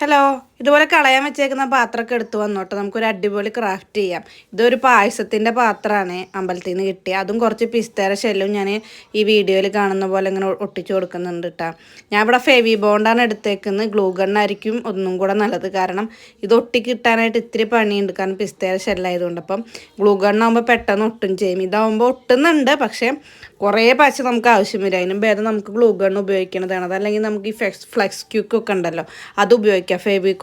Hello ഇതുപോലെ കളയാൻ വെച്ചേക്കുന്ന പാത്രമൊക്കെ എടുത്തു വന്നോട്ടെ. നമുക്കൊരു അടിപൊളി ക്രാഫ്റ്റ് ചെയ്യാം. ഇതൊരു പായസത്തിന്റെ പാത്രമാണ് അമ്പലത്തിൽ നിന്ന് കിട്ടിയ അതും കുറച്ച് പിസ്തേര ഷെല്ലും ഞാൻ ഈ വീഡിയോയിൽ കാണുന്ന പോലെ ഇങ്ങനെ ഒട്ടിച്ചു കൊടുക്കുന്നുണ്ട് കേട്ടോ ഞാൻ ഇവിടെ ഫെവി ബോണ്ടാണ് എടുത്തേക്കുന്നത്. ഗ്ലൂ ഗണ്ണായിരിക്കും ഒന്നും കൂടെ നല്ലത്. കാരണം ഇത് ഒട്ടി കിട്ടാനായിട്ട് ഇത്തിരി പണിയുണ്ട്. കാരണം പിസ്തേര ഷെല്ലായതുകൊണ്ട് അപ്പം ഗ്ലൂ ഗണ്ണാകുമ്പോൾ പെട്ടെന്ന് ഒട്ടും ചെയ്യും. ഇതാവുമ്പോൾ ഒട്ടുന്നുണ്ട്. പക്ഷേ കുറേ പശ നമുക്ക് ആവശ്യം വരും. അതിനും ഭേദം നമുക്ക് ഗ്ലൂ ഗൺ ഉപയോഗിക്കുന്നതാണ് അതല്ലെങ്കിൽ നമുക്ക് ഈ ഫ്ലെക്സ് ഫ്ലെക്സ് ക്യൂക്കൊക്കെ ഉണ്ടല്ലോ. അത് ഉപയോഗിക്കാം.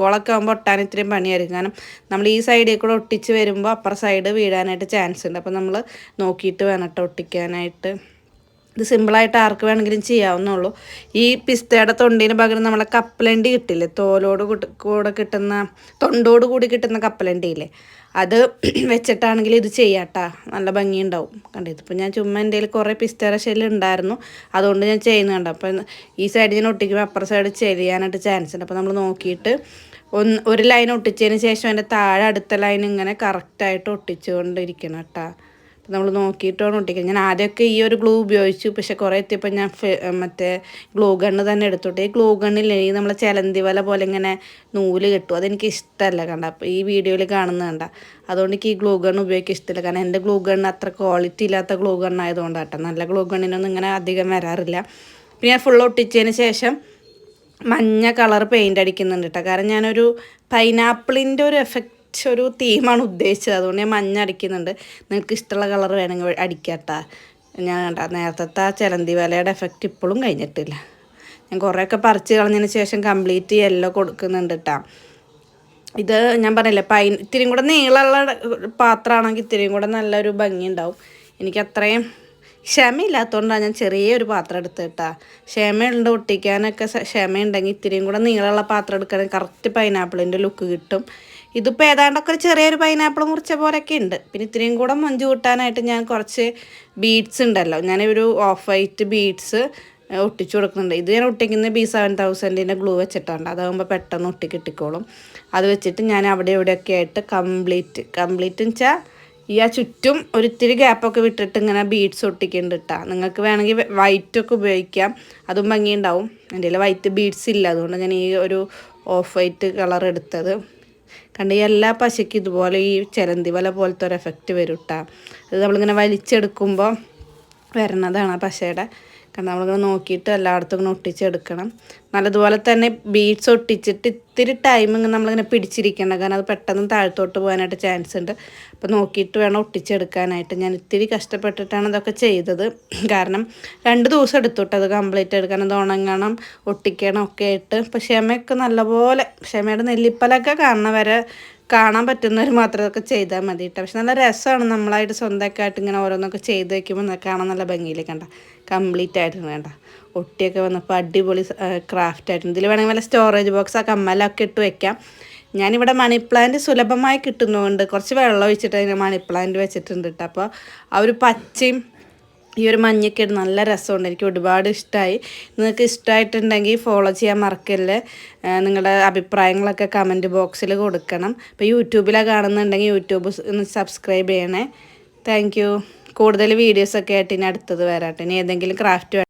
ഫേബിക്കോളൊക്കെ ആകുമ്പോൾ ഒട്ടാൻ ഇത്രയും പണിയായിരിക്കും. കാരണം നമ്മൾ ഈ സൈഡിൽ കൂടെ ഒട്ടിച്ച് വരുമ്പോൾ അപ്പുറ സൈഡ് വീഴാനായിട്ട് ചാൻസ് ഉണ്ട്. അപ്പോൾ നമ്മൾ നോക്കിയിട്ട് വേണം കേട്ടോ ഒട്ടിക്കാനായിട്ട്. ഇത് സിമ്പിളായിട്ട് ആർക്ക് വേണമെങ്കിലും ചെയ്യാവുന്നുള്ളൂ ഈ പിസ്തയുടെ തൊണ്ടിന് പകരം നമ്മളെ കപ്പലണ്ടി കിട്ടില്ലേ? തോലോട് കൂടെ കിട്ടുന്ന തൊണ്ടോട് കൂടി കിട്ടുന്ന കപ്പലണ്ടിയില്ലേ? അത് വെച്ചിട്ടാണെങ്കിൽ ഇത് ചെയ്യാട്ടാ നല്ല ഭംഗിയുണ്ടാവും. കണ്ടത് ഇതിപ്പോൾ ഞാൻ ചുമ്മാ എന്റെ കുറേ പിസ്തേര ശല്യം ഉണ്ടായിരുന്നു. അതുകൊണ്ട് ഞാൻ ചെയ്യുന്നുണ്ട് അപ്പം ഈ സൈഡ് ഞാൻ ഒട്ടിക്കുമ്പോൾ അപ്പുറ സൈഡ് ചെയ്യാനായിട്ട് ചാൻസ് ഉണ്ട്. അപ്പോൾ നമ്മൾ നോക്കിയിട്ട് ഒന്ന് ഒരു ലൈൻ ഒട്ടിച്ചതിന് ശേഷം അതിന്റെ താഴെ അടുത്ത ലൈൻ ഇങ്ങനെ കറക്റ്റായിട്ട് ഒട്ടിച്ചുകൊണ്ടിരിക്കണം കേട്ടോ. നമ്മൾ നോക്കിയിട്ടാണ് ഒട്ടിക്കുന്നത്. ഞാൻ ആദ്യമൊക്കെ ഈ ഒരു ഗ്ലൂ ഉപയോഗിച്ചു. പക്ഷെ കുറേ എത്തിയപ്പോൾ ഞാൻ മറ്റേ ഗ്ലൂ ഗണ്ണ് തന്നെ എടുത്തോട്ടെ ഈ ഗ്ലൂ ഗണ്ണില്ലേ ഈ നമ്മളെ ചിലന്തി വല പോലെ ഇങ്ങനെ നൂൽ കിട്ടും. അതെനിക്ക് ഇഷ്ടമല്ല കണ്ട. അപ്പോൾ ഈ വീഡിയോയിൽ കാണുന്നത് കണ്ട. അതുകൊണ്ട് എനിക്ക് ഈ ഗ്ലൂ ഗണ്ണ് ഉപയോഗിക്കാൻ ഇഷ്ടമില്ല. കാരണം എന്റെ ഗ്ലൂ ഗണ്ണ് അത്ര ക്വാളിറ്റി ഇല്ലാത്ത ഗ്ലൂ ഗണ്ണായതുകൊണ്ടാട്ടോ നല്ല ഗ്ലൂ ഗണ്ണിനൊന്നും ഇങ്ങനെ അധികം വരാറില്ല. പിന്നെ ഞാൻ ഫുൾ ഒട്ടിച്ചതിന് ശേഷം മഞ്ഞ കളർ പെയിന്റ് അടിക്കുന്നുണ്ട് കേട്ടോ കാരണം ഞാനൊരു പൈനാപ്പിളിന്റെ ഒരു എഫക്റ്റ് ഒരു തീമാണ് ഉദ്ദേശിച്ചത്. അതുകൊണ്ട് ഞാൻ മഞ്ഞ അടിക്കുന്നുണ്ട്. നിങ്ങൾക്ക് ഇഷ്ടമുള്ള കളർ വേണമെങ്കിൽ അടിക്കട്ടാ. ഞാൻ കണ്ട നേരത്തെ ആ ചിലന്തി വലയുടെ എഫക്റ്റ് ഇപ്പോഴും കഴിഞ്ഞിട്ടില്ല. ഞാൻ കുറേയൊക്കെ പറിച്ച് കളഞ്ഞതിന് ശേഷം കംപ്ലീറ്റ് യെല്ലോ കൊടുക്കുന്നുണ്ട് കേട്ടോ ഇത് ഞാൻ പറഞ്ഞില്ലേ പൈൻ ഇത്തിരിയും കൂടെ നീളമുള്ള പാത്രമാണെങ്കിൽ ഇത്തിരിയും കൂടെ നല്ലൊരു ഭംഗി ഉണ്ടാവും എനിക്ക് അത്രയും ക്ഷമയില്ലാത്തതുകൊണ്ടാണ് ഞാൻ ചെറിയൊരു പാത്രം എടുത്ത് കേട്ടാ ക്ഷമയുണ്ട് ഒട്ടിക്കാനൊക്കെ ക്ഷമയുണ്ടെങ്കിൽ ഇത്തിരിയും കൂടെ നീളമുള്ള പാത്രം എടുക്കുകയാണെങ്കിൽ കറക്റ്റ് പൈനാപ്പിളിന്റെ ലുക്ക് കിട്ടും. ഇതിപ്പോൾ ഏതാണ്ടൊക്കെ ഒരു ചെറിയൊരു പൈനാപ്പിൾ മുറിച്ച പോലെയൊക്കെ ഉണ്ട് പിന്നെ ഇത്രയും കൂടെ മഞ്ച് കൂട്ടാനായിട്ട് ഞാൻ കുറച്ച് ബീഡ്സ് ഉണ്ടല്ലോ ഞാനൊരു ഓഫ് വൈറ്റ് ബീഡ്സ് ഒട്ടിച്ചു കൊടുക്കുന്നുണ്ട്. ഇത് ഞാൻ ഒട്ടിക്കുന്ന ബി സെവൻ തൗസൻഡിന്റെ ഗ്ലൂ വെച്ചിട്ടുണ്ട് അതാകുമ്പോൾ പെട്ടെന്ന് ഒട്ടി കിട്ടിക്കോളും അത് വെച്ചിട്ട് ഞാൻ അവിടെ ഇവിടെയൊക്കെ ആയിട്ട് കംപ്ലീറ്റ് കംപ്ലീറ്റ് എന്ന് വെച്ചാൽ ഈ ആ ചുറ്റും ഒരിത്തിരി ഗ്യാപ്പൊക്കെ വിട്ടിട്ട് ഇങ്ങനെ ബീഡ്സ് ഒട്ടിക്കുന്നുണ്ട് കേട്ടോ നിങ്ങൾക്ക് വേണമെങ്കിൽ വൈറ്റൊക്കെ ഉപയോഗിക്കാം. അതും ഭംഗിയുണ്ടാവും. എന്റെ കയ്യിൽ വൈറ്റ് ബീഡ്സ് ഇല്ല. അതുകൊണ്ട് ഞാൻ ഈ ഒരു ഓഫ് വൈറ്റ് കളർ എടുത്തത്. കണ്ട് എല്ലാ പശയ്ക്കും ഇതുപോലെ ഈ ചിലന്തി വല പോലത്തെ ഒരു എഫക്റ്റ് വരും കേട്ടോ അത് നമ്മളിങ്ങനെ വലിച്ചെടുക്കുമ്പോൾ വരണതാണ് ആ പശയുടെ. കാരണം നമ്മളിങ്ങനെ നോക്കിയിട്ട് എല്ലായിടത്തും ഇങ്ങനെ ഒട്ടിച്ചെടുക്കണം. നല്ലതുപോലെ തന്നെ ബീഡ്സ് ഒട്ടിച്ചിട്ട് ഇത്തിരി ടൈം ഇങ്ങനെ നമ്മളിങ്ങനെ പിടിച്ചിരിക്കണം കാരണം അത് പെട്ടെന്ന് താഴത്തോട്ട് പോകാനായിട്ട് ചാൻസ് ഉണ്ട്. അപ്പോൾ നോക്കിയിട്ട് വേണം ഒട്ടിച്ചെടുക്കാനായിട്ട്. ഞാൻ ഇത്തിരി കഷ്ടപ്പെട്ടിട്ടാണ് ഇതൊക്കെ ചെയ്തത്. കാരണം രണ്ട് ദിവസം എടുത്തുട്ടോ അത് കംപ്ലീറ്റ് എടുക്കാൻ അത് ഉണങ്ങണം ഒട്ടിക്കണം ഒക്കെ ആയിട്ട്. ഇപ്പോൾ ക്ഷമയൊക്കെ നല്ലപോലെ ക്ഷമയുടെ നെല്ലിപ്പലൊക്കെ കാണുന്ന വരെ കാണാൻ പറ്റുന്നവർ മാത്രം ഇതൊക്കെ ചെയ്താൽ മതി കേട്ടോ പക്ഷെ നല്ല രസമാണ് നമ്മളായിട്ട് സ്വന്തമൊക്കെ ആയിട്ട് ഇങ്ങനെ ഓരോന്നൊക്കെ ചെയ്ത് വയ്ക്കുമ്പോൾ കാണാൻ നല്ല ഭംഗിയിൽ കണ്ട? കംപ്ലീറ്റ് ആയിട്ടുണ്ട് വേണ്ട. ഒട്ടിയൊക്കെ വന്നപ്പോൾ അടിപൊളി ക്രാഫ്റ്റ് ആയിട്ടുണ്ട്. ഇതിൽ വേണമെങ്കിൽ വല്ല സ്റ്റോറേജ് ബോക്സ് ആ കമ്മലൊക്കെ ഇട്ട് വെക്കാം. ഞാനിവിടെ മണി പ്ലാന്റ് സുലഭമായി കിട്ടുന്നതുകൊണ്ട് കുറച്ച് വെള്ളം ഒഴിച്ചിട്ട് അതിന് മണി പ്ലാന്റ് വെച്ചിട്ടുണ്ട് കേട്ടോ അപ്പോൾ ആ ഒരു പച്ചയും ഈ ഒരു മഞ്ഞൊക്കെ നല്ല രസമുണ്ട്. എനിക്ക് ഒരുപാട് ഇഷ്ടമായി നിങ്ങൾക്ക് ഇഷ്ടമായിട്ടുണ്ടെങ്കിൽ ഫോളോ ചെയ്യാൻ മറക്കല്ലേ. നിങ്ങളുടെ അഭിപ്രായങ്ങളൊക്കെ കമന്റ് ബോക്സിൽ കൊടുക്കണം. ഇപ്പോൾ യൂട്യൂബിലാണ് കാണുന്നുണ്ടെങ്കിൽ യൂട്യൂബ് സബ്സ്ക്രൈബ് ചെയ്യണേ. താങ്ക് കൂടുതൽ വീഡിയോസൊക്കെ ആയിട്ട് ഇനി അടുത്തത് വരാട്ടെ ഇനി ഏതെങ്കിലും ക്രാഫ്റ്റ്